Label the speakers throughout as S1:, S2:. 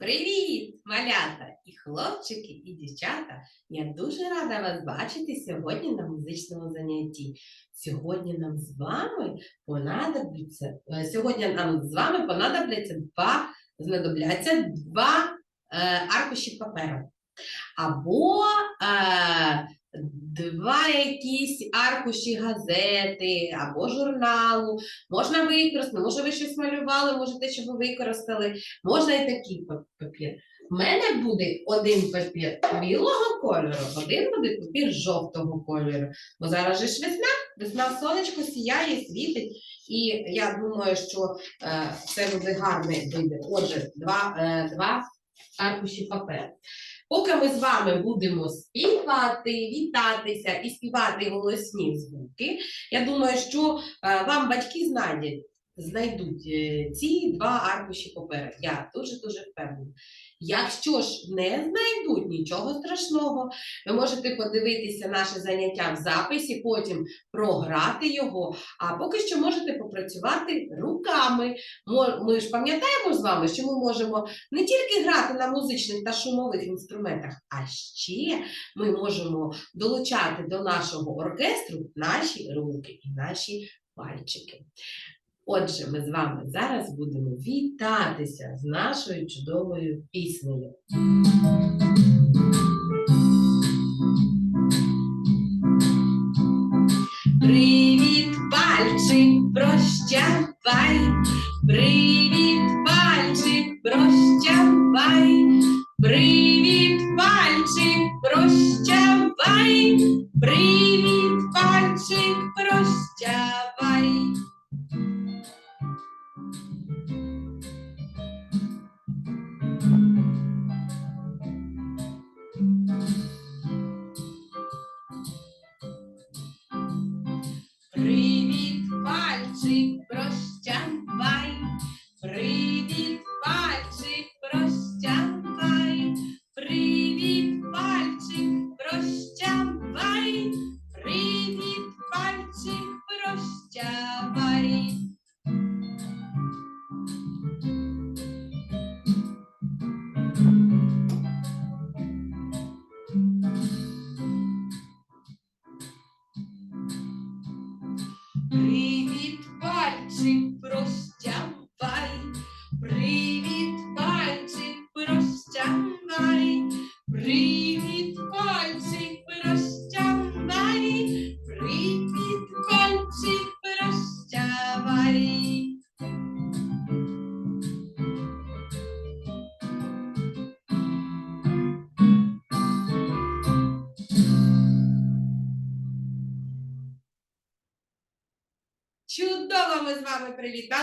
S1: Привіт, малята і хлопчики, і дівчата. Я дуже рада вас бачити сьогодні на музичному занятті. Сьогодні нам з вами понадобиться, е, сьогодні нам з вами понадобляться два, знадобляться два е, аркуші паперу. Або е, два якісь аркуші газети або журналу. Можна використати, може ви щось малювали, може те, що ви використали. Можна і такий папір. У мене буде один папір білого кольору, один буде папір жовтого кольору. Бо зараз же ж весна, весна сонечко сіяє, світить. І я думаю, що е, це буде гарне вийде. Отже, два, е, два аркуші паперу. Поки ми з вами будемо співати, вітатися і співати голосні звуки, я думаю, що е, вам батьки знайдуть, знайдуть е, ці два аркуші паперу. Я дуже-дуже впевнена. Якщо ж не знайдуть нічого страшного, ви можете подивитися наше заняття в записі, потім програти його, а поки що можете попрацювати руками. Ми ж пам'ятаємо з вами, що ми можемо не тільки грати на музичних та шумових інструментах, а ще ми можемо долучати до нашого оркестру наші руки і наші пальчики. Отже, ми з вами зараз будемо вітатися з нашою чудовою піснею.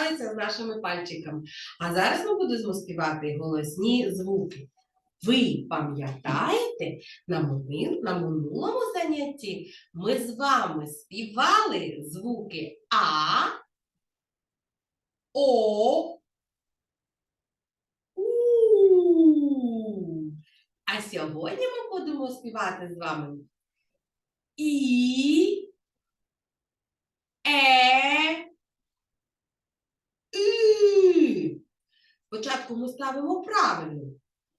S1: Привіталися з нашими пальчиками. А зараз ми будемо співати голосні звуки. Ви пам'ятаєте, на, на минулому занятті ми з вами співали звуки А, О, У. А сьогодні ми будемо співати з вами І, Е, Спочатку ми ставимо правильно,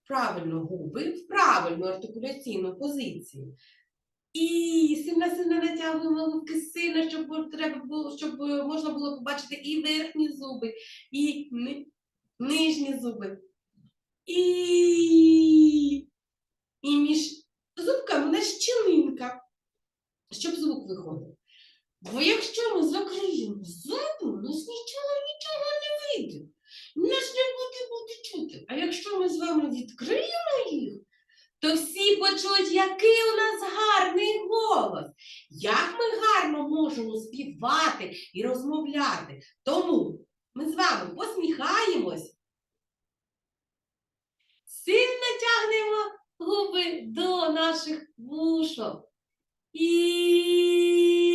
S1: правильно губи в правильну артикуляційну позицію. І сильно-сильно натягуємо губки сильно, щоб треба було, щоб можна було побачити і верхні зуби, і ни- нижні зуби. І, і між зубками у щілинка, щоб звук виходив. Бо якщо ми закриємо зуби, у нас нічого не вийде. Нас не буде бути чути. А якщо ми з вами відкриємо їх, то всі почують, який у нас гарний голос, як ми гарно можемо співати і розмовляти. Тому ми з вами посміхаємось, сильно тягнемо губи до наших вушок. І,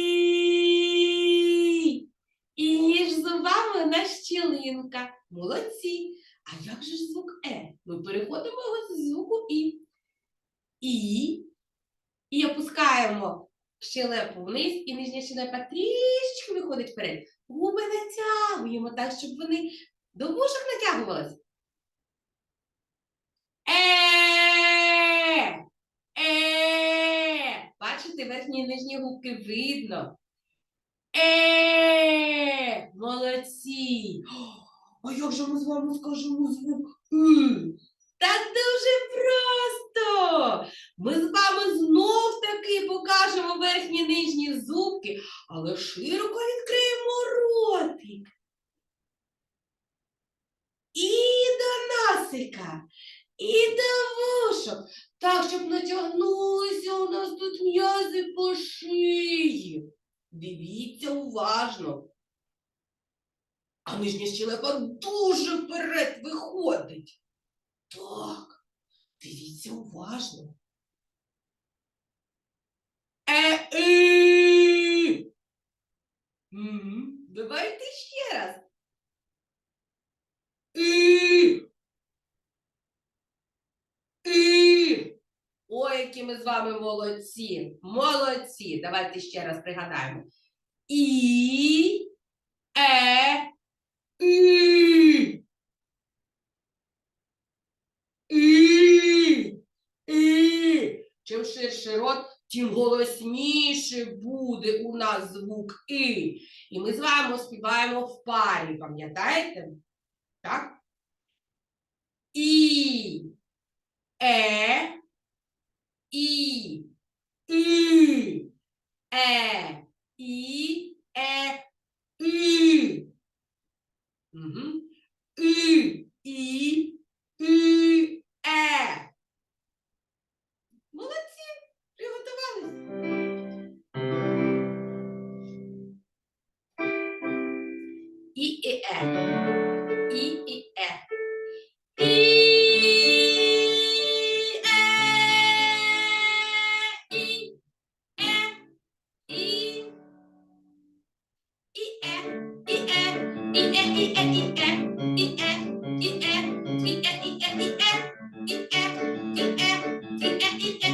S1: і між зубами у нас щілинка. Молодці. А як же ж звук Е? Ми переходимо з звуку І. І. І опускаємо щелепу вниз, і нижня щелепа трішечки виходить вперед. Губи натягуємо так, щоб вони до вушок натягувалися. Е. Е. Бачите, верхні і нижні губки видно. Е. Молодці. А як же ми з вами скажемо звук «и»? Та дуже просто. Ми з вами знов таки покажемо верхні нижні зубки, але широко відкриємо ротик. І до носика, і до вушок, так, щоб натягнулися у нас тут м'язи по шиї. Дивіться уважно. А нижня щелепа дуже вперед виходить. Так, дивіться уважно. Е. Мгм. Давайте ще раз. І. І. Ой, які ми з вами молодці. Молодці. Давайте ще раз пригадаємо. І. Е. І. І. І. Чим ширший рот, тим голосніше буде у нас звук І. І ми з вами співаємо в парі, пам'ятаєте? Так? І. Е.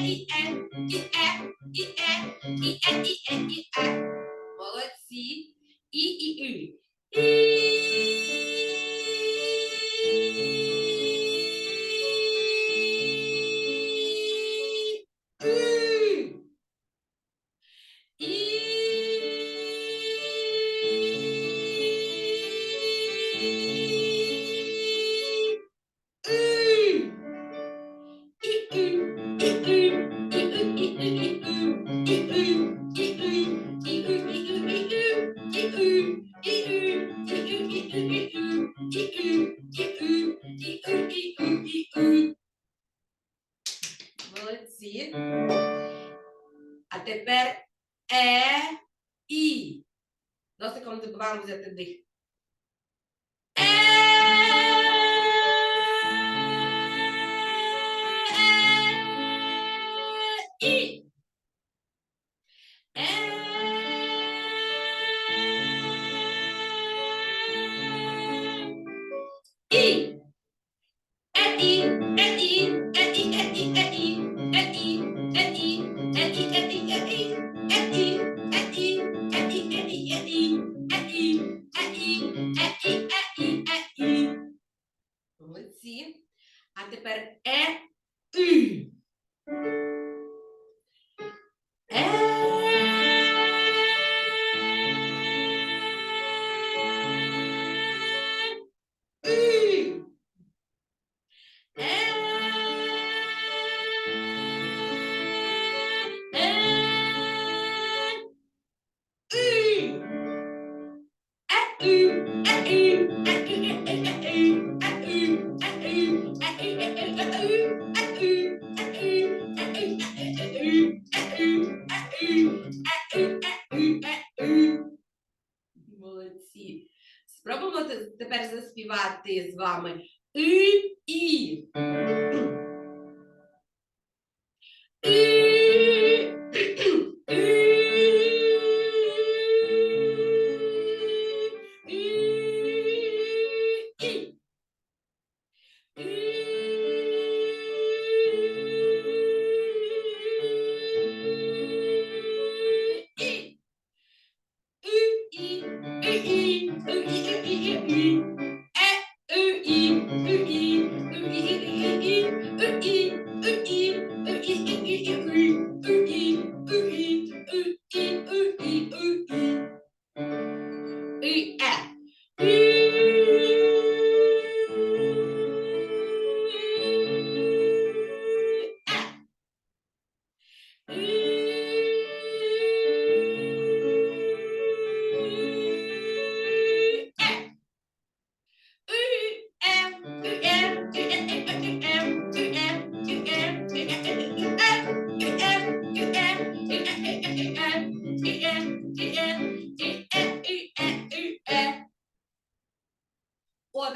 S1: E N E N E N E N E N E N. Well, let's see. E E E. E. Dosyć kontygowałam z tych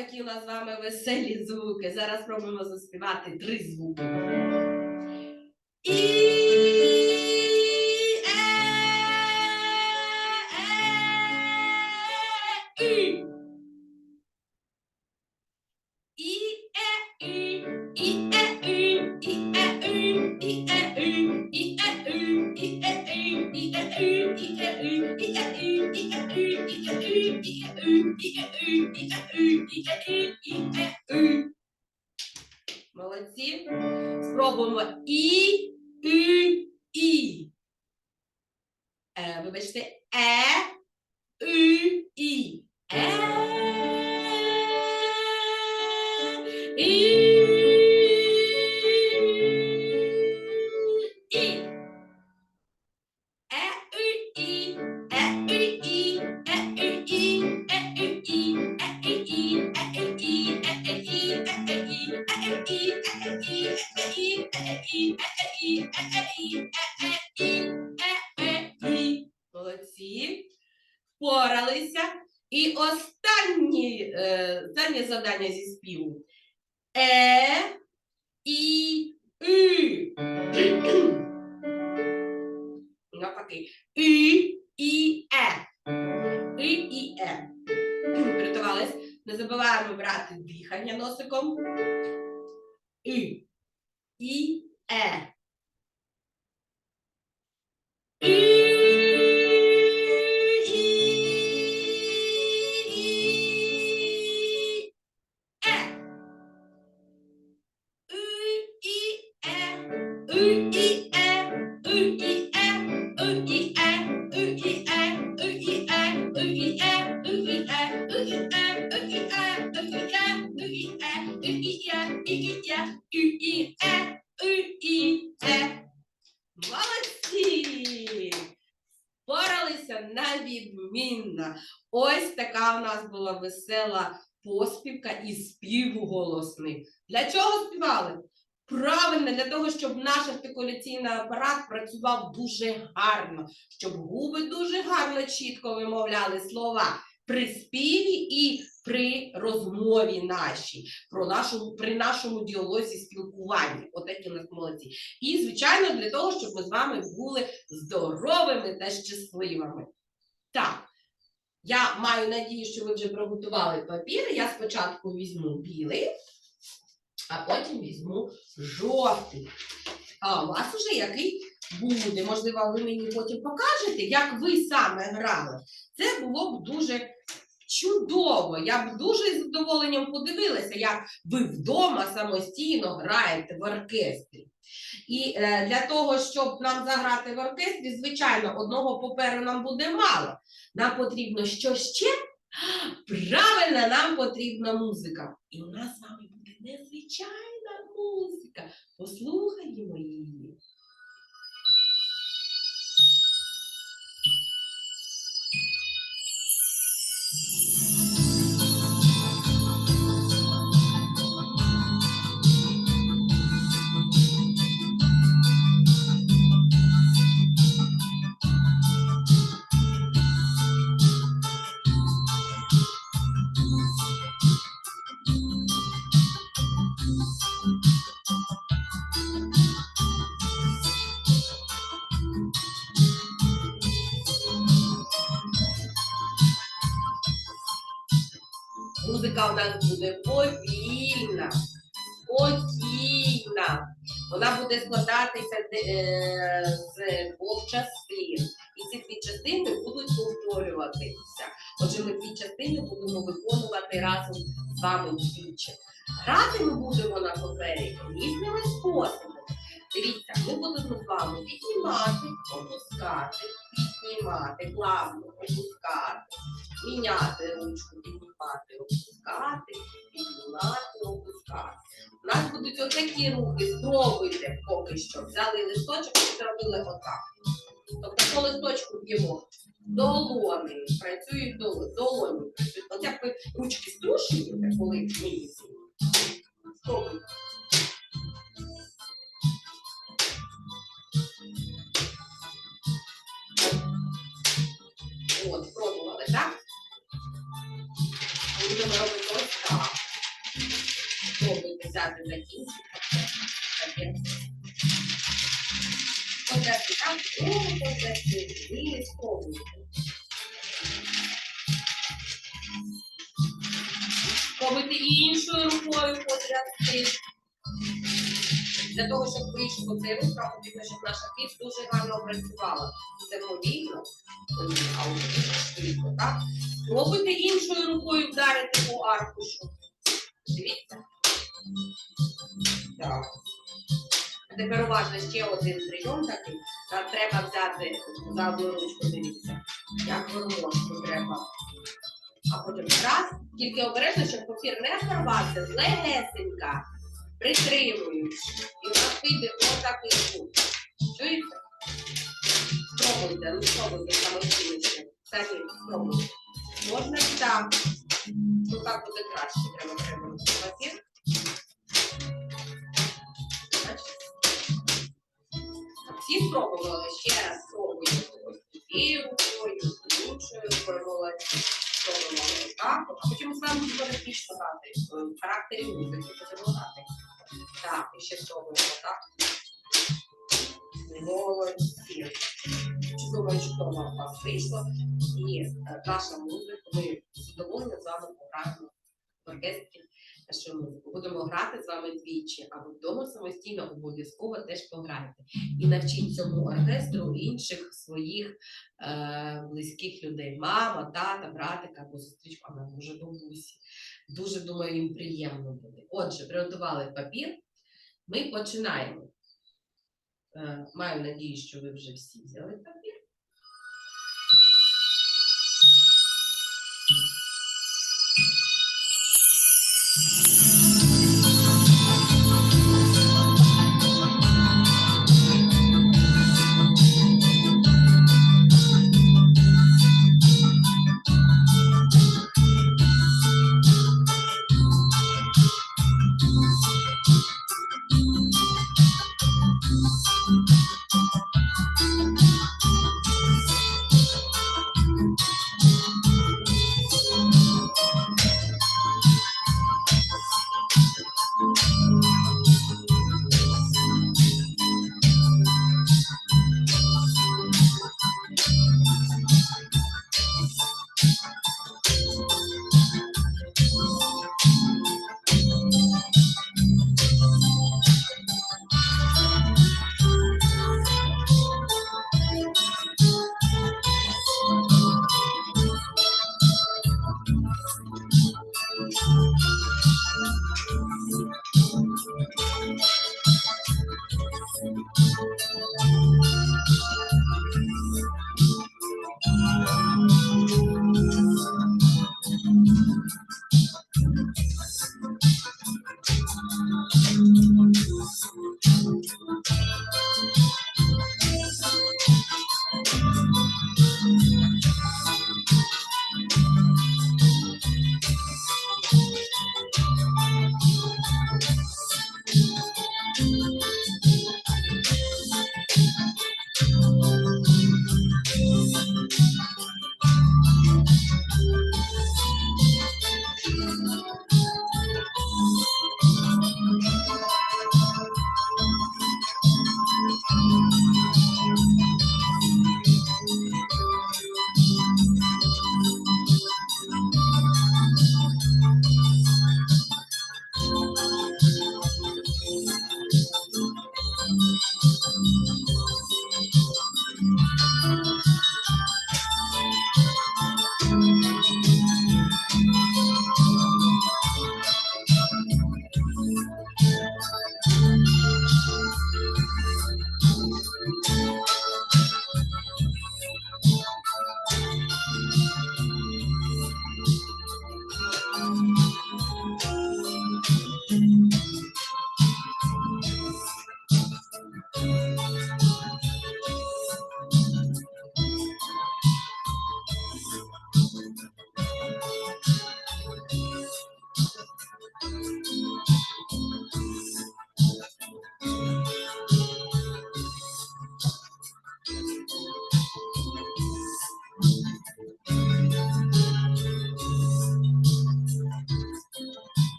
S1: Нас з вами веселі звуки. Зараз спробуємо заспівати три звуки. І U. E. E. У нас була весела поспівка і спів голосний. Для чого співали? Правильно, для того, щоб наш артикуляційний апарат працював дуже гарно, щоб губи дуже гарно чітко вимовляли слова при співі і при розмові нашій, про нашому, при нашому діалозі спілкуванні. Отакі у нас молодці. І, звичайно, для того, щоб ми з вами були здоровими та щасливими. Так, я маю надію, що ви вже приготували папір. Я спочатку візьму білий, а потім візьму жовтий. А у вас уже який буде. Можливо, ви мені потім покажете, як ви саме грали. Це було б дуже чудово. Я б дуже з задоволенням подивилася, як ви вдома самостійно граєте в оркестрі. І е, для того, щоб нам заграти в оркестрі, звичайно, одного паперу нам буде мало. Нам потрібно що ще? Правильно, нам потрібна музика. І у нас з вами буде незвичайна музика. Послухаємо її. Музика у нас буде повільна, спокійна. Вона буде складатися е, з двох частин. І ці дві частини будуть повторюватися. Отже, ми дві частини будемо виконувати разом з вами двічі. Грати ми будемо на папері різними способами. Дивіться, ми будемо з вами піднімати, опускати, піднімати, плавно опускати. міняти ручку, піднімати, опускати, піднімати, опускати. У нас будуть отакі рухи, спробуйте поки що. Взяли листочок і зробили отак. Тобто по листочку б'ємо. Долони, працюють долоні, долоні працюють. От ви ручки струшуєте, коли вмієте. Спробуйте. Спробуйте взяти за кінчик. Таке. Подати так, о, подати, і спробуйте. Спробуйте іншою рукою потрясти. Для того, щоб вийшов цей рух, потрібно, щоб наша кість дуже гарно працювала. Це повільно, а швидко, так? Спробуйте іншою рукою вдарити по аркушу. Дивіться. Так. Тепер уважно ще один прийом такий. Нам треба взяти за одну ручку, дивіться. Як ложку треба. А потім раз, тільки обережно, щоб папір не порвався, легесенька, притримуючи. І у нас вийде ось такий звук. Чуєте? Спробуйте, ну спробуйте самостійно ще. Самі спробуйте. Можна і так. Ну так буде краще. Треба прибрати папір. Всі спробували ще раз спробуйте. Ось цією іншою. Спробували так. А потім вами буде пішно грати. В характері музики грати. Так, і ще спробуємо так. Молодці. Чудово, чудово у вас вийшло. І е, наша музика, ми з задоволенням з вами пограємо в оркестрі нашу музику. Будемо грати з вами двічі, а ви вдома самостійно обов'язково теж пограєте. І навчіть цьому оркестру інших своїх е, близьких людей. Мама, тата, братика або сестричку, а може бабусі. Дуже думаю, їм приємно буде. Отже, приготували папір. Ми починаємо. Е, Маю надію, що ви вже всі взяли папір.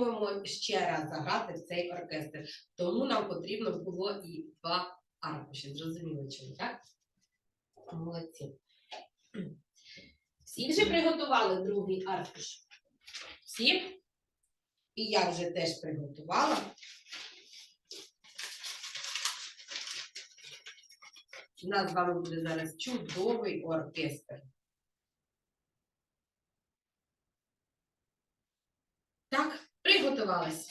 S1: Спробуємо ще раз заграти в цей оркестр. Тому нам потрібно було і два аркуші. Зрозуміло, чому, так? Молодці. Всі вже приготували другий аркуш? Всі? І я вже теж приготувала. У нас з вами буде зараз чудовий оркестр. Wallace.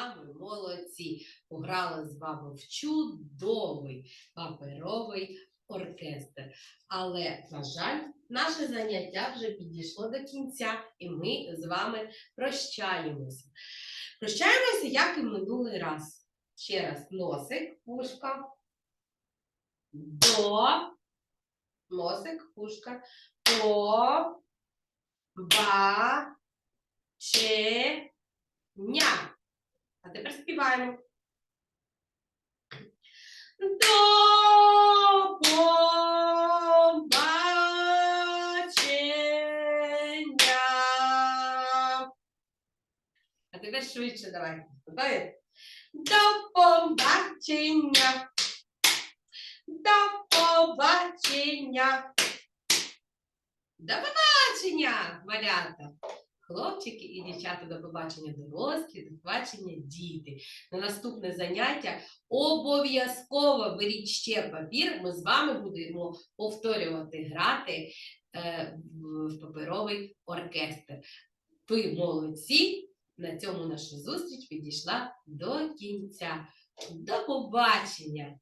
S1: Вами молодці. Пограли з вами в чудовий паперовий оркестр. Але, на жаль, наше заняття вже підійшло до кінця, і ми з вами прощаємося. Прощаємося, як і минулий раз. Ще раз носик, пушка. До. Носик, пушка. По. Ба. Че. Ня. А тепер співаємо. До побачення. А тепер швидше давай. Готові? До побачення. До побачення. До побачення, малята. Хлопчики і дівчата, до побачення дорослі, до побачення діти. На наступне заняття обов'язково беріть ще папір. Ми з вами будемо повторювати грати е, в паперовий оркестр. Ви молодці! На цьому наша зустріч підійшла до кінця. До побачення!